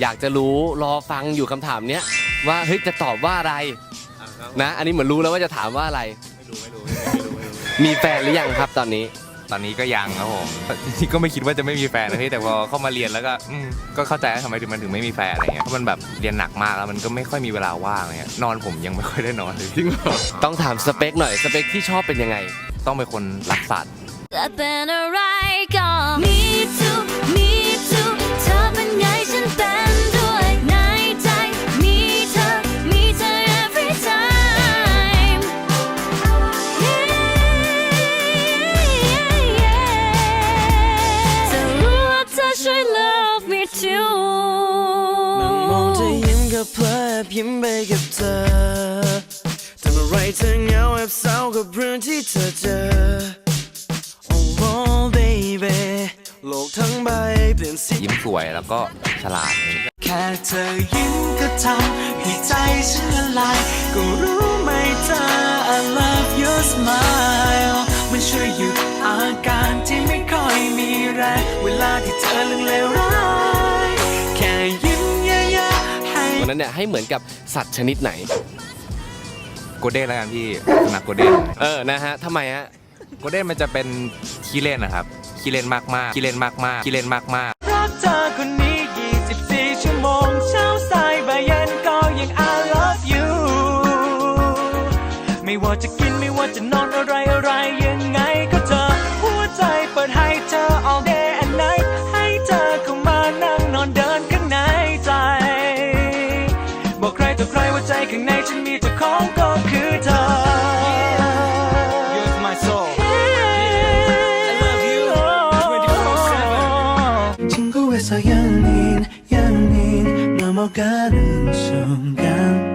อยากจะรู้รอฟังอยู่คำถามเนี้ยว่าเฮ้ยจะตอบว่าอะไรนะ อันนี้เหมือนรู้แล้วว่าจะถามว่าอะไร ไม่รู้ไม่รู้ไม่รู้ไม่รู้ มีแฟนหรือยังครับตอนนี้ ตอนนี้ก็ยังครับผมจริงๆก็ไม่คิดว่าจะไม่มีแฟนนะพี่แต่พอเข้ามาเรียนแล้วก็อืมก็เข้าใจว่าทำไมถึงมันถึงไม่มีแฟนอะไรเงี้ยเพราะมันแบบเรียนหนักมากแล้วมันก็ไม่ค่อยมีเวลาว่างอะไรเงี้ยนอนผมยังไม่ค่อยได้นอนเลยจริงต้องถามสเปคหน่อยสเปคที่ชอบเป็นยังไง ต้องเป็นคนรักสัตว์จะเป็ love me too นั่งมองเธอยิ้มก็เพลิดยิ้มไปกับเธอทำอะไรเธอเหงาแอบเศร้ากับเรื่องที่เธอเจอ Oh baby โลกทั้งใบเปลี่ยนสียิ้มสวยแล้วก็ฉลาด แค่เธอยิ้มก็ทำให้ใจฉันละลาย ก็รู้ไหมเธอ I love your smile มันช่วยหยุดอาการที่ไม่ค่อยมีแรง เวลาที่เธอเรื่องเลวร้าย ๆให้วันนั้นเนี่ยให้เหมือนกับสัตว์ชนิดไหน โกลเด้นแล้วกันพี่สุนัขโกลเด้นเออนะฮะทำไมฮะโกลเด้นมันจะเป็นขี้เล่นนะครับขี้เล่นมากๆขี้เล่นมากๆขี้เล่นมากๆรักเธอคนนี้ 24 ชั่วโมงเช้าสายบ่ายเย็นก็ยัง I love you ไม่ว่าจะกินไม่ว่าจะนอนอะไรอะไรยัง ใจข้างในฉันมีเจ้าของก็คือเธอ You're my soul I love you 24/7 친구에서 연인 연인 넘어가는 순간